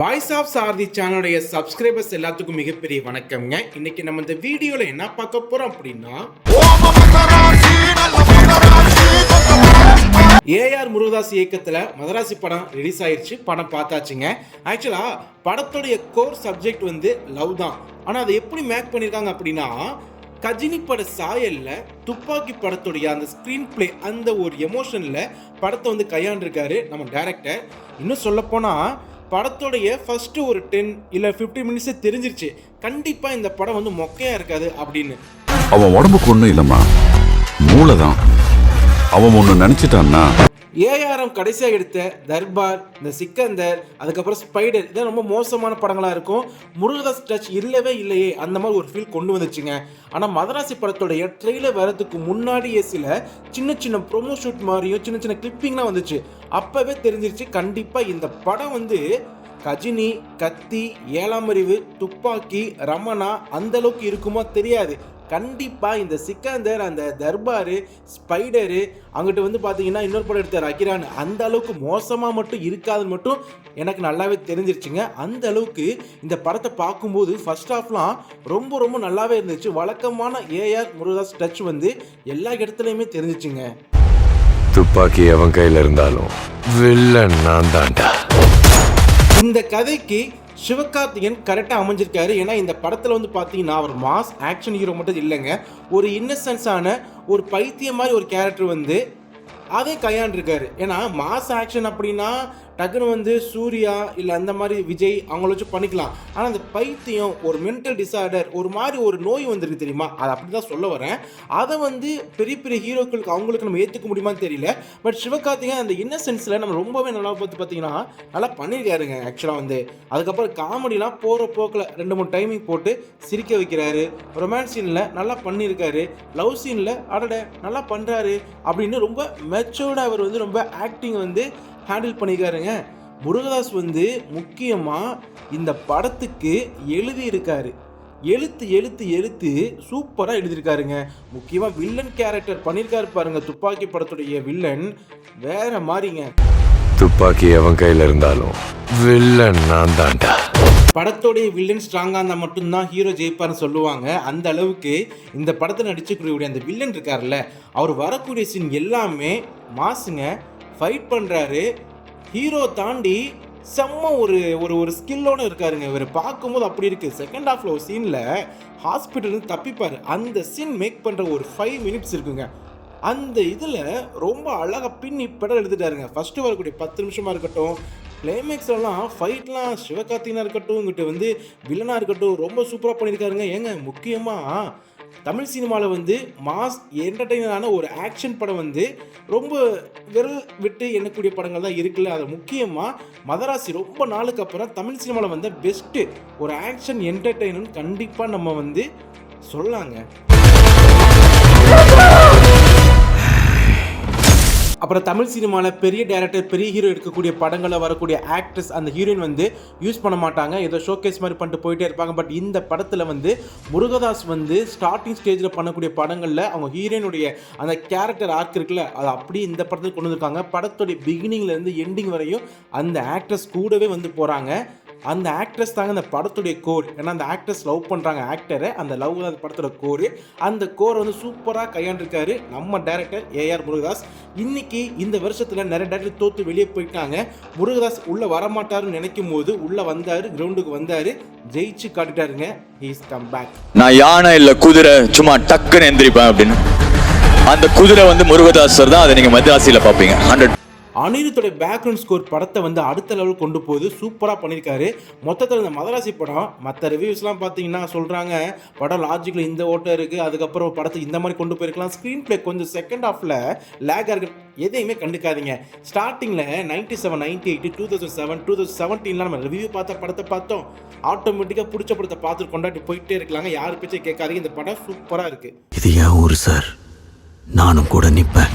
Voice of சாரதி சேனலுடைய subscribers எல்லாத்துக்கும் மிகப்பெரிய வணக்கம்ங்க. இன்னைக்கு நம்ம இந்த வீடியோல என்ன பார்க்க போறோம் அப்படின்னா ஏஆர் முருகதாஸ் இயக்கத்தில் மதராசி படம் ரிலீஸ் ஆயிடுச்சு படம் பார்த்தாச்சுங்க. ஆக்சுவலாக படத்துடைய கோர் சப்ஜெக்ட் வந்து லவ் தான். ஆனால் அதை எப்படி மேக் பண்ணியிருக்காங்க அப்படின்னா கஜினி பட சாயல்ல துப்பாக்கி படத்துடைய அந்த ஸ்க்ரீன் பிளே அந்த ஒரு எமோஷனில் படத்தை வந்து கையாண்டிருக்காரு நம்ம டேரக்டர் இன்னும் சொல்லப்போனால் படத்துடைய ஃபஸ்ட்டு ஒரு டென் இல்லை ஃபிஃப்டி மினிட்ஸே தெரிஞ்சிருச்சு. கண்டிப்பாக இந்த படம் வந்து மொக்கையாக இருக்காது அப்படின்னு. அவன் உடம்புக்கு ஒன்றும் இல்லைம்மா. மூளை தான் அவன் ஒன்று நினச்சிட்டான்னா ஏஆர்எம் கடைசியாக எடுத்த தர்பார் இந்த சிக்கந்தர் அதுக்கப்புறம் ஸ்பைடர் இதெல்லாம் ரொம்ப மோசமான படங்களாக இருக்கும். முருகதாஸ் டச் இல்லவே இல்லையே அந்த மாதிரி ஒரு ஃபீல் கொண்டு வந்துச்சுங்க. ஆனால் மதராசி படத்தோடைய ட்ரெயிலர் வரதுக்கு முன்னாடியே சில சின்ன சின்ன ப்ரொமோ ஷூட் மாதிரியும் சின்ன சின்ன கிளிப்பிங்லாம் வந்துச்சு. அப்போவே தெரிஞ்சிருச்சு கண்டிப்பாக இந்த படம் வந்து கஜினி கத்தி ஏழாம் அறிவு துப்பாக்கி ரமணா அந்த அளவுக்கு இருக்குமோ தெரியாது. கண்டிப்பா இந்த சிக்கந்தர் அந்த தர்பாரு ஸ்பைடரு அங்கிட்டு வந்து பாத்தீங்கன்னா இன்னொரு படம் எடுத்தார் அகிரான். அந்த அளவுக்கு மோசமா மட்டும் இருக்காதுன்னு மட்டும் எனக்கு நல்லாவே தெரிஞ்சிருச்சுங்க. அந்த அளவுக்கு இந்த படத்தை பார்க்கும்போது ஃபர்ஸ்ட் ஹாஃப்லாம் ரொம்ப ரொம்ப நல்லாவே இருந்துச்சு. வழக்கமான ஏஆர் முருகதாஸ் டச் வந்து எல்லா இடத்துலையுமே தெரிஞ்சிச்சுங்க. துப்பாக்கி அவன் கையில இருந்தாலும் வில்லன் நான் தான்டா இந்த கதைக்கு சிவகார்த்திகேயன் கரெக்டாக அமைஞ்சிருக்காரு. ஏன்னா இந்த படத்தில் வந்து பார்த்தீங்கன்னா அவர் மாஸ் ஆக்ஷன் ஹீரோ மட்டும் இல்லைங்க. ஒரு இன்னசென்ஸான ஒரு பைத்தியம் மாதிரி ஒரு கேரக்டர் வந்து அதை கையாண்டிருக்காரு. ஏன்னா மாஸ் ஆக்ஷன் அப்படின்னா டக்குன்னு வந்து சூர்யா இல்லை அந்த மாதிரி விஜய் அவங்கள வச்சு பண்ணிக்கலாம். ஆனால் அந்த பைத்தியம் ஒரு மென்டல் டிசார்டர் ஒரு மாதிரி ஒரு நோய் வந்திருக்கு தெரியுமா? அது அப்படி தான் சொல்ல வரேன். அதை வந்து பெரிய பெரிய ஹீரோக்களுக்கு அவங்களுக்கு நம்ம ஏற்றுக்க முடியுமான்னு தெரியல. பட் சிவகார்த்திகேயன் அந்த இன்னசென்ஸில் நம்ம ரொம்பவே நல்லா பார்த்து பார்த்தீங்கன்னா நல்லா பண்ணியிருக்காருங்க ஆக்சுவலாக வந்து. அதுக்கப்புறம் காமெடிலாம் போகிற போக்கில் ரெண்டு மூணு டைமிங் போட்டு சிரிக்க வைக்கிறாரு. ரொமான்ஸ் சீனில் நல்லா பண்ணியிருக்காரு. லவ் சீனில் அடட நல்லா பண்ணுறாரு அப்படின்னு ரொம்ப மெச்சோர்டாக அவர் வந்து ரொம்ப ஆக்டிங் வந்து ஹேண்டில் பண்ணியிருக்காருங்க. முருகதாஸ் வந்து முக்கியமாக இந்த படத்துக்கு எழுதியிருக்காரு. எழுத்து எழுத்து எழுத்து சூப்பராக எழுதியிருக்காருங்க. முக்கியமாக வில்லன் கேரக்டர் பண்ணியிருக்காரு பாருங்க. துப்பாக்கி படத்துடைய வில்லன் வேற மாதிரிங்க. துப்பாக்கி அவன் கையில இருந்தாலும் வில்லன் நான் தான்டா. படத்தோடைய வில்லன் ஸ்ட்ராங்காக இருந்தால் மட்டும்தான் ஹீரோ ஜெயிப்பார்னு சொல்லுவாங்க. அந்த அளவுக்கு இந்த படத்தில் நடிச்சக்கூடிய அந்த வில்லன் இருக்கார்ல அவர் வரக்கூடிய சீன் எல்லாமே மாசுங்க. ஃபைட் பண்ணுறாரு ஹீரோ தாண்டி செம்ம ஒரு ஒரு ஒரு ஸ்கில்லோடு இருக்காருங்க இவர். பார்க்கும்போது அப்படி இருக்குது செகண்ட் ஹாஃபில் ஒரு சீனில் ஹாஸ்பிட்டல்னு தப்பிப்பார். அந்த சீன் மேக் பண்ணுற ஒரு ஃபைவ் மினிட்ஸ் இருக்குங்க. அந்த இதில் ரொம்ப அழகாக பின்னி படம் எழுதிட்டாருங்க ஃபஸ்ட்டு வரக்கூடிய பத்து நிமிஷமாக இருக்கட்டும். கிளைமேக்ஸ்லாம் ஃபைட்லாம் சிவகார்த்திகனாக இருக்கட்டும் இங்கிட்ட வந்து வில்லனாக இருக்கட்டும் ரொம்ப சூப்பராக பண்ணியிருக்காருங்க ஏங்க முக்கியமாக தமிழ் சினிமாவில் வந்து மாஸ் என்டர்டெய்னரான ஒரு ஆக்ஷன் படம் வந்து ரொம்ப விரல் விட்டு எண்ணக்கூடிய படங்கள் தான் இருக்குல்ல. அது முக்கியமாக மதராசி ரொம்ப நாளுக்கு அப்புறம் தமிழ் சினிமாவில் வந்த பெஸ்ட்டு ஒரு ஆக்ஷன் என்டர்டெயினர் கண்டிப்பாக நம்ம வந்து சொல்லாங்க. அப்புறம் தமிழ் சினிமாவில் பெரிய டேரக்டர் பெரிய ஹீரோ எடுக்கக்கூடிய படங்களில் வரக்கூடிய ஆக்ட்ரஸ் அந்த ஹீரோயின் வந்து யூஸ் பண்ண மாட்டாங்க. ஏதோ ஷோகேஸ் மாதிரி பண்ணிட்டு போயிட்டே இருப்பாங்க. பட் இந்த படத்தில் வந்து முருகதாஸ் வந்து ஸ்டார்டிங் ஸ்டேஜில் பண்ணக்கூடிய படங்களில் அவங்க ஹீரோயினுடைய அந்த கேரக்டர் ஆர்க் இருக்குல்ல அது அப்படியே இந்த படத்தில் கொண்டு வந்திருக்காங்க. படத்துடைய பிகினிங்லேருந்து எண்டிங் வரையும் அந்த ஆக்ட்ரஸ் கூடவே வந்து போகிறாங்க அந்த ஆக்ட்ரஸ் தாங்க அந்த படத்துடைய கோர் ஏன்னா அந்த ஆக்ட்ரஸ் லவ் பண்ணுறாங்க ஆக்டரை அந்த லவ் அந்த படத்தோட கோர் அந்த கோர் வந்து சூப்பராக கையாண்டிருக்காரு நம்ம டேரக்டர் ஏஆர் முருகதாஸ். இன்னைக்கு இந்த வருஷத்தில் நிறைய டேரக்டர் தோற்று வெளியே போயிட்டாங்க. முருகதாஸ் உள்ளே வரமாட்டாருன்னு நினைக்கும் போது உள்ளே வந்தார் கிரவுண்டுக்கு வந்தார். ஜெயிச்சு காட்டிட்டாருங்க. ஹீஸ் கம் பேக் நான் யானை இல்லை குதிரை சும்மா டக்குன்னு எந்திரிப்பேன் அப்படின்னு. அந்த குதிரை வந்து முருகதாஸ் தான். அதை நீங்கள் மத்தியாசியில பார்ப்பீங்க. ஹண்ட்ரட் அனிருத்துடைய பேக்ரவுண்ட் ஸ்கோர் படத்தை வந்து அடுத்த லெவல் கொண்டு போகுது சூப்பராக பண்ணியிருக்காரு மொத்தத்தில் இந்த மதராசி படம் மற்ற ரிவ்யூஸ்லாம் பார்த்தீங்கன்னா சொல்கிறாங்க படம் லாஜிக்கில் இந்த ஓட்டம் இருக்குது அதுக்கப்புறம் படத்தை இந்த மாதிரி கொண்டு போயிருக்கலாம். ஸ்க்ரீன் ப்ளே கொஞ்சம் செகண்ட் ஹாஃபில் லேக் இருக்கு. எதையுமே கண்டுக்காதீங்க. ஸ்டார்டிங்கில் ninety seven ninety eight two thousand seven two thousand செவன்டீன்லாம் நம்ம ரிவ்யூ பார்த்த படத்தை பார்த்தோம். ஆட்டோமேட்டிக்காக பிடிச்ச படத்தை பார்த்துட்டு கொண்டாடி போயிட்டே இருக்கலாங்க. யார் பேச்சை கேட்காதீங்க. இந்த படம் சூப்பராக இருக்குது இது ஏன் ஊர் சார் நானும் கூட நிற்பேன்